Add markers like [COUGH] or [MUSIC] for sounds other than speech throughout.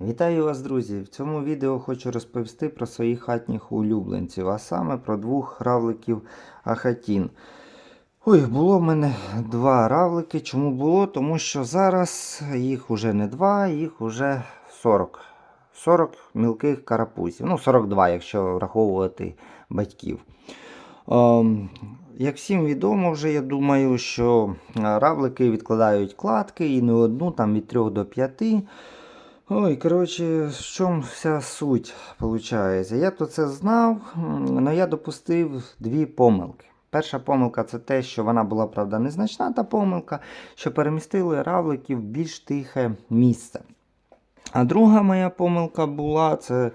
Вітаю вас, друзі! В цьому відео хочу розповісти про своїх хатніх улюбленців, а саме про двох равликів Ахатін. Ой, було в мене два равлики. Чому було? Тому що зараз їх уже не два, їх уже 40. 40 мілких карапузів. Ну, 42, якщо враховувати батьків. Ем, як всім відомо, вже я думаю, що равлики відкладають кладки і не одну, там від 3 до 5. Ой, коротше, в чому вся суть виходить? Я то це знав, але я допустив дві помилки. Перша помилка це те, що вона була, правда, незначна та помилка, що перемістили равликів в більш тихе місце. А друга моя помилка була це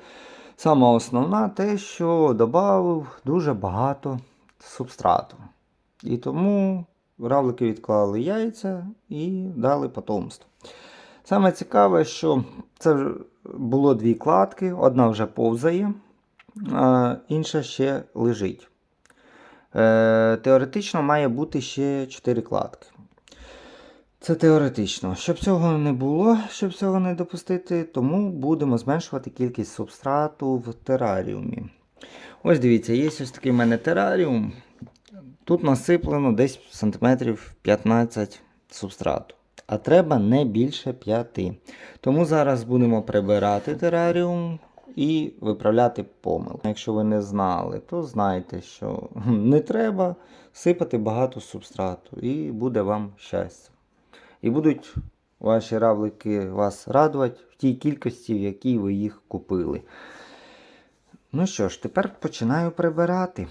сама основна, те, що додав дуже багато субстрату. І тому равлики відклали яйця і дали потомство. Саме цікаве, що це було дві кладки, одна вже повзає, а інша ще лежить. Е, теоретично має бути ще 4 кладки. Це теоретично. Щоб цього не було, щоб цього не допустити, тому будемо зменшувати кількість субстрату в тераріумі. Ось дивіться, є ось такий в мене тераріум. Тут насиплено десь сантиметрів 15 субстрату. А треба не більше 5. Тому зараз будемо прибирати тераріум і виправляти помилки. Якщо ви не знали, то знайте, що [LAUGHS] не треба сипати багато субстрату, і буде вам щастя. І будуть ваші равлики вас радувати в тій кількості, в якій ви їх купили. Ну що ж, тепер починаю прибирати.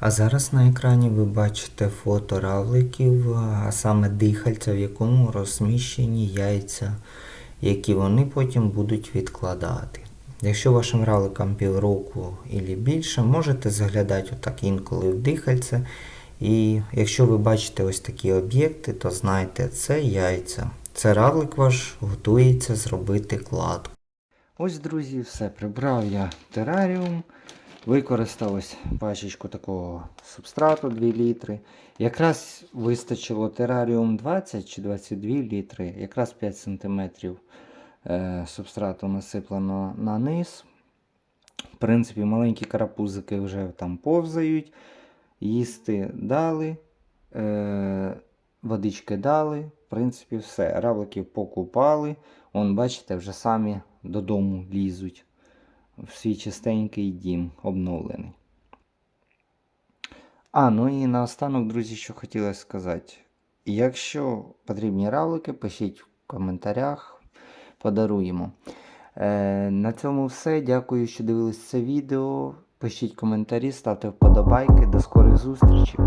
А зараз на екрані ви бачите фото равликів, а саме дихальця, в якому розміщені яйця, які вони потім будуть відкладати. Якщо вашим равликам півроку і більше, можете заглядати отак інколи в дихальце. І якщо ви бачите ось такі об'єкти, то знайте, це яйця. Це равлик ваш готується зробити кладку. Ось, друзі, все. Прибрав я тераріум. Використав ось пачечку такого субстрату 2 літри. Якраз вистачило тераріум 20 чи 22 літри, якраз 5 см е, субстрату насиплено на низ. В принципі, маленькі карапузики вже там повзають. Їсти дали, е, водички дали. В принципі, все. Равликів покупали. Вон, бачите, вже самі додому лізуть в свій чистенький дім обновлений. А, ну і наостанок, друзі, що хотілося сказати. Якщо потрібні равлики, пишіть в коментарях, подаруємо. Е, на цьому все. Дякую, що дивились це відео. Пишіть коментарі, ставте вподобайки. До скорих зустрічей!